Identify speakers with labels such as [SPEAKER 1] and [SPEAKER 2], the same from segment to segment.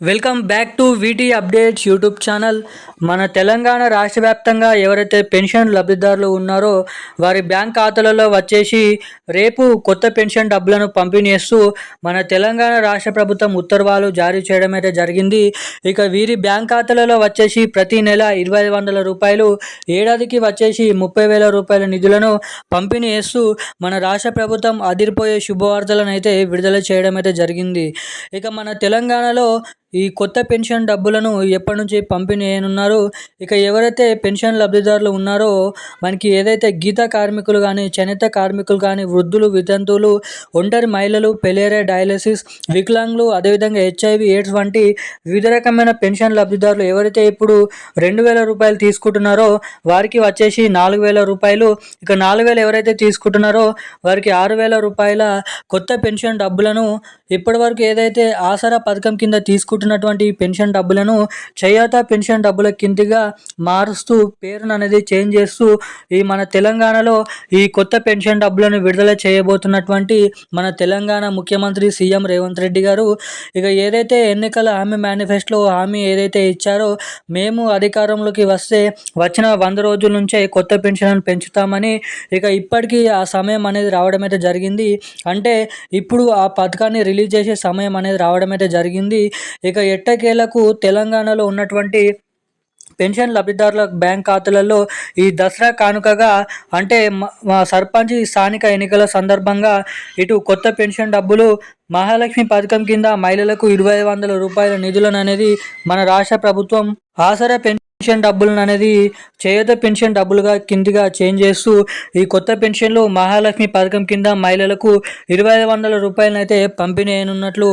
[SPEAKER 1] Welcome back to VT updates YouTube channel. మన తెలంగాణ రాష్ట్ర వ్యాప్తంగా ఎవరైతే పెన్షన్ లబ్ధిదారులు ఉన్నారో వారి బ్యాంక్ ఖాతాలలో వచ్చేసి రేపు కొత్త పెన్షన్ డబ్బులను పంపిణీ చేస్తూ మన తెలంగాణ రాష్ట్ర ప్రభుత్వం ఉత్తర్వులు జారీ చేయడం అయితే జరిగింది. ఇక వీరి బ్యాంక్ ఖాతాలలో వచ్చేసి ప్రతి నెల ఇరవై వందల రూపాయలు ఏడాదికి వచ్చేసి ముప్పై వేల రూపాయల నిధులను పంపిణీ చేస్తూ మన రాష్ట్ర ప్రభుత్వం అదిరిపోయే శుభవార్తలను అయితే విడుదల చేయడం అయితే జరిగింది. ఇక మన తెలంగాణలో ఈ కొత్త పెన్షన్ డబ్బులను ఎప్పటి నుంచి పంపిణీ చేయనున్నారు? ఇక ఎవరైతే పెన్షన్ లబ్ధిదారులు ఉన్నారో మనకి ఏదైతే గీత కార్మికులు కానీ చేనేత కార్మికులు కానీ వృద్ధులు వితంతువులు ఒంటరి మహిళలు పెలేరే డయాలసిస్ వికలాంగులు అదేవిధంగా హెచ్ఐవి ఎయిడ్స్ వంటి వివిధ రకమైన పెన్షన్ లబ్ధిదారులు ఎవరైతే ఇప్పుడు రెండు వేల రూపాయలు తీసుకుంటున్నారో వారికి వచ్చేసి నాలుగు వేల రూపాయలు. ఇక నాలుగు వేలు ఎవరైతే తీసుకుంటున్నారో వారికి ఆరు వేల రూపాయల కొత్త పెన్షన్ డబ్బులను ఇప్పటివరకు ఏదైతే ఆసరా పథకం కింద తీసుకుంటున్నటువంటి పెన్షన్ డబ్బులను చేయాత పెన్షన్ డబ్బుల కిందిగా మారుస్తూ పేరును అనేది చేంజ్ చేస్తూ ఈ మన తెలంగాణలో ఈ కొత్త పెన్షన్ డబ్బులను విడుదల చేయబోతున్నటువంటి మన తెలంగాణ ముఖ్యమంత్రి సీఎం రేవంత్ రెడ్డి గారు ఇక ఏదైతే ఎన్నికల హామీ మేనిఫెస్టోలో హామీ ఏదైతే ఇచ్చారో మేము అధికారంలోకి వస్తే వచ్చిన వంద రోజుల నుంచే కొత్త పెన్షన్ పెంచుతామని ఇక ఇప్పటికీ ఆ సమయం అనేది రావడం అయితే జరిగింది. అంటే ఇప్పుడు ఆ పథకాన్ని రిలీజ్ చేసే సమయం అనేది రావడం అయితే జరిగింది. ఇక ఎట్టకేలకు తెలంగాణలో ఉన్నటువంటి పెన్షన్ లబ్ధిదారుల బ్యాంక్ ఖాతాలలో ఈ దసరా కానుకగా అంటే మా సర్పంచ్ స్థానిక ఎన్నికల సందర్భంగా ఇటు కొత్త పెన్షన్ డబ్బులు మహాలక్ష్మి పథకం కింద మహిళలకు ఇరవై వందల రూపాయల నిధులను అనేది మన రాష్ట్ర ప్రభుత్వం ఆసరా పెన్ పెన్షన్ డబ్బులను అనేది చేయూత పెన్షన్ డబ్బులుగా కిందిగా చేంజ్ చేస్తూ ఈ కొత్త పెన్షన్లు మహాలక్ష్మి పథకం కింద మహిళలకు ఇరవై ఐదు వందల రూపాయలను అయితే పంపిణీ అయినట్లు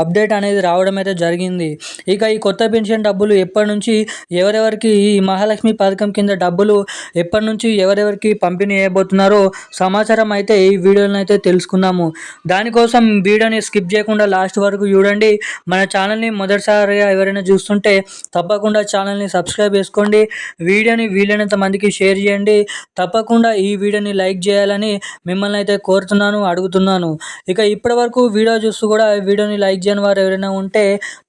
[SPEAKER 1] అప్డేట్ అనేది రావడం అయితే జరిగింది. ఇక ఈ కొత్త పెన్షన్ డబ్బులు ఎప్పటి నుంచి ఎవరెవరికి ఈ మహాలక్ష్మి పథకం కింద డబ్బులు ఎప్పటి నుంచి ఎవరెవరికి పంపిణీ చేయబోతున్నారో సమాచారం అయితే ఈ వీడియోలను అయితే తెలుసుకుందాము. దానికోసం వీడియోని స్కిప్ చేయకుండా లాస్ట్ వరకు చూడండి. మన ఛానల్ని మొదటిసారిగా ఎవరైనా చూస్తుంటే తప్పకుండా ఛానల్ని సబ్స్క్రైబ్ సబ్స్క్రైబ్ చేసుకోండి. వీడియోని వీలైనంత మందికి షేర్ చేయండి. తప్పకుండా ఈ వీడియోని లైక్ చేయాలని మిమ్మల్ని అయితే కోరుతున్నాను అడుగుతున్నాను. ఇక ఇప్పటి వరకు వీడియో చూస్తూ కూడా వీడియోని లైక్ చేయని వారు ఎవరైనా ఉంటే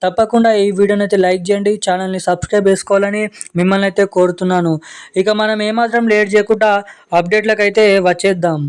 [SPEAKER 1] తప్పకుండా ఈ వీడియోని అయితే లైక్ చేయండి ఛానల్ని సబ్స్క్రైబ్ చేసుకోవాలని మిమ్మల్ని అయితే కోరుతున్నాను. ఇక మనం ఏమాత్రం లేట్ చేయకుండా అప్డేట్లకు అయితే వచ్చేద్దాం.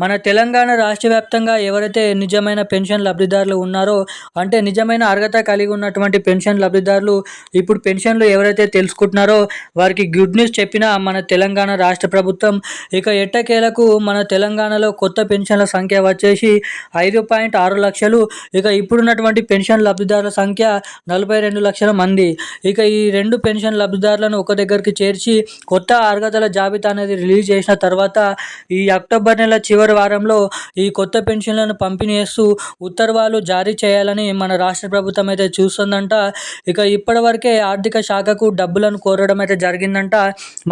[SPEAKER 1] మన తెలంగాణ రాష్ట్ర వ్యాప్తంగా ఎవరైతే నిజమైన పెన్షన్ లబ్ధిదారులు ఉన్నారో అంటే నిజమైన అర్హత కలిగి ఉన్నటువంటి పెన్షన్ లబ్ధిదారులు ఇప్పుడు పెన్షన్లు ఎవరైతే తెలుసుకుంటున్నారో వారికి గుడ్ న్యూస్ చెప్పిన మన తెలంగాణ రాష్ట్ర ప్రభుత్వం ఇక ఎట్టకేలకు మన తెలంగాణలో కొత్త పెన్షన్ల సంఖ్య వచ్చేసి ఐదు పాయింట్ ఆరు లక్షలు. ఇక ఇప్పుడున్నటువంటి పెన్షన్ లబ్ధిదారుల సంఖ్య నలభై రెండు లక్షల మంది. ఇక ఈ రెండు పెన్షన్ లబ్ధిదారులను ఒక దగ్గరికి చేర్చి కొత్త అర్హతల జాబితా అనేది రిలీజ్ చేసిన తర్వాత ఈ అక్టోబర్ నెల చివరి చివరి వారంలో ఈ కొత్త పెన్షన్లను పంపిణీ చేస్తూ ఉత్తర్వులు జారీ చేయాలని మన రాష్ట్ర ప్రభుత్వం అయితే చూస్తుందంట. ఇక ఇప్పటివరకే ఆర్థిక శాఖకు డబ్బులను కోరడం అయితే జరిగిందంట.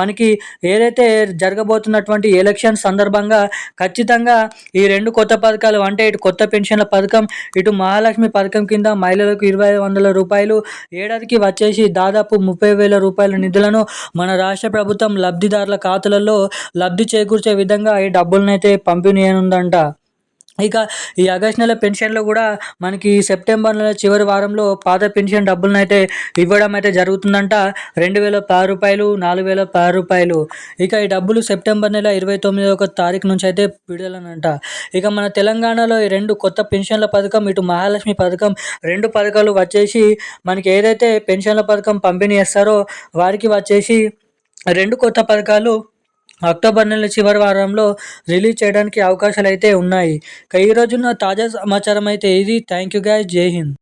[SPEAKER 1] మనకి ఏదైతే జరగబోతున్నటువంటి ఎలక్షన్ సందర్భంగా ఖచ్చితంగా ఈ రెండు కొత్త పథకాలు అంటే ఇటు కొత్త పెన్షన్ల పథకం ఇటు మహాలక్ష్మి పథకం కింద మహిళలకు ఇరవై వందల రూపాయలు ఏడాదికి వచ్చేసి దాదాపు ముప్పై వేల రూపాయల నిధులను మన రాష్ట్ర ప్రభుత్వం లబ్ధిదారుల ఖాతాలలో లబ్ధి చేకూర్చే విధంగా ఈ డబ్బులను అయితే పంపి ఉందంట ఇక ఈ ఆగస్ట్ నెల పెన్షన్లో కూడా మనకి సెప్టెంబర్ నెల చివరి వారంలో పాత పెన్షన్ డబ్బులను అయితే ఇవ్వడం అయితే జరుగుతుందంట. రెండు వేల పది రూపాయలు నాలుగు వేల పది రూపాయలు. ఇక ఈ డబ్బులు సెప్టెంబర్ నెల ఇరవై తొమ్మిది ఒక తారీఖు నుంచి అయితే విడుదలనంట. ఇక మన తెలంగాణలో ఈ రెండు కొత్త పెన్షన్ల పథకం ఇటు మహాలక్ష్మి పథకం రెండు పథకాలు వచ్చేసి మనకి ఏదైతే పెన్షన్ల పథకం పంపిణీ చేస్తారో వారికి వచ్చేసి రెండు కొత్త పథకాలు అక్టోబర్ నెల చివరి వారంలో రిలీజ్ చేయడానికి అవకాశాలు అయితే ఉన్నాయి ఈ రోజున తాజా సమాచారం అయితే ఇది. థ్యాంక్ యూ గాయ్ జై హింద్.